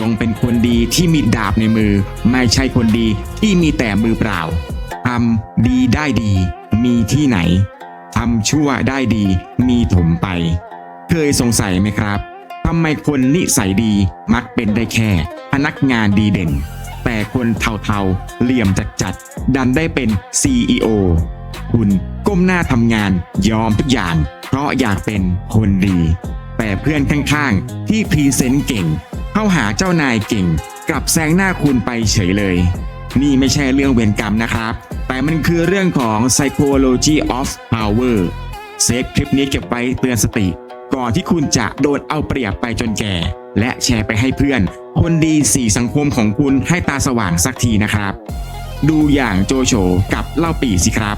จงเป็นคนดีที่มีดาบในมือ ไม่ใช่คนดีที่มีแต่มือเปล่าทำดีได้ดี มีที่ไหนทำชั่วได้ดีมีถมไป เคยสงสัยไหมครับทำไมคนนิสัยดีมักเป็นได้แค่ พนักงานดีเด่น แต่คนเทาๆ เหลี่ยมจัดๆ ดันได้เป็น CEO คุณก้มหน้าทำงานยอมทุกอย่าง เพราะอยากเป็นคนดี แต่เพื่อนข้างๆ ที่พรีเซนต์เก่ง เข้าหาเจ้านายเก่ง กลับแซงหน้าคุณไปเฉยเลย นี่ไม่ใช่เรื่องเวรกรรมนะครับ แต่มันคือเรื่องของ psychology of power เซฟคลิปนี้เก็บไว้เตือนสติ ก่อนที่คุณจะโดนเอาเปรียบไปจนแก่ และแชร์ไปให้เพื่อน คนดีสี่สังคมของคุณให้ตาสว่างสักทีนะครับ ดูอย่างโจโฉกับเล่าปีสิครับ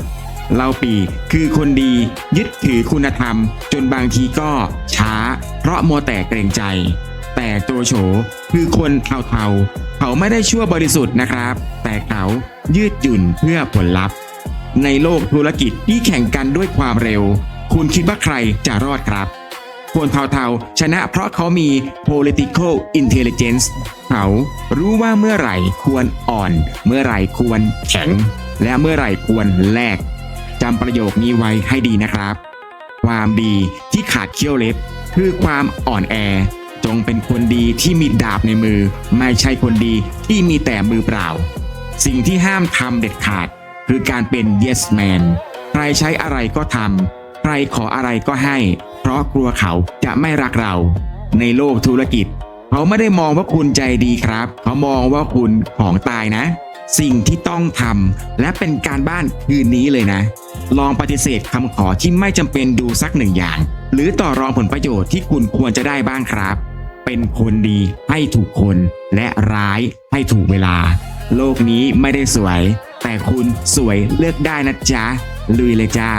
เล่าปีคือคนดียึดถือคุณธรรม จนบางทีก็ช้า เพราะมัวแต่เกรงใจ แต่โจโฉคือคนเทาๆเขาไม่ได้ชั่วบริสุทธิ์นะครับ แต่เขายืดหยุ่นเพื่อผลลัพธ์ ในโลกธุรกิจที่แข่งกันด้วยความเร็ว คุณคิดว่าใครจะรอดครับ คนเทาๆ ชนะเพราะเขามี political intelligence เขารู้ว่าเมื่อไหร่ควรอ่อน เมื่อไหร่ควรแข็ง และเมื่อไหร่ควรแลกจำประโยคนี้ไว้ให้ดีนะครับ ความดีที่ขาดเขี้ยวเล็บ คือความอ่อนแอ จงเป็นคนดีที่มีดาบในมือ ไม่ใช่คนดีที่มีแต่มือเปล่า สิ่งที่ห้ามทำเด็ดขาด คือการเป็น yes man ใครใช้อะไรก็ทำใครขออะไรก็ให้ เพราะกลัวเขาจะไม่รักเรา ในโลกธุรกิจ เขาไม่ได้มองว่าคุณใจดีครับ เขามองว่าคุณของตายนะ สิ่งที่ต้องทำและเป็นการบ้านคืนนี้เลยนะ ลองปฏิเสธคำขอที่ไม่จำเป็นดูสักหนึ่งอย่าง หรือต่อรองผลประโยชน์ที่คุณควรจะได้บ้างครับ เป็นคนดีให้ถูกคนและร้ายให้ถูกเวลา โลกนี้ไม่ได้สวย แต่คุณสวยเลือกได้นะจ๊ะลุยเลยจ้า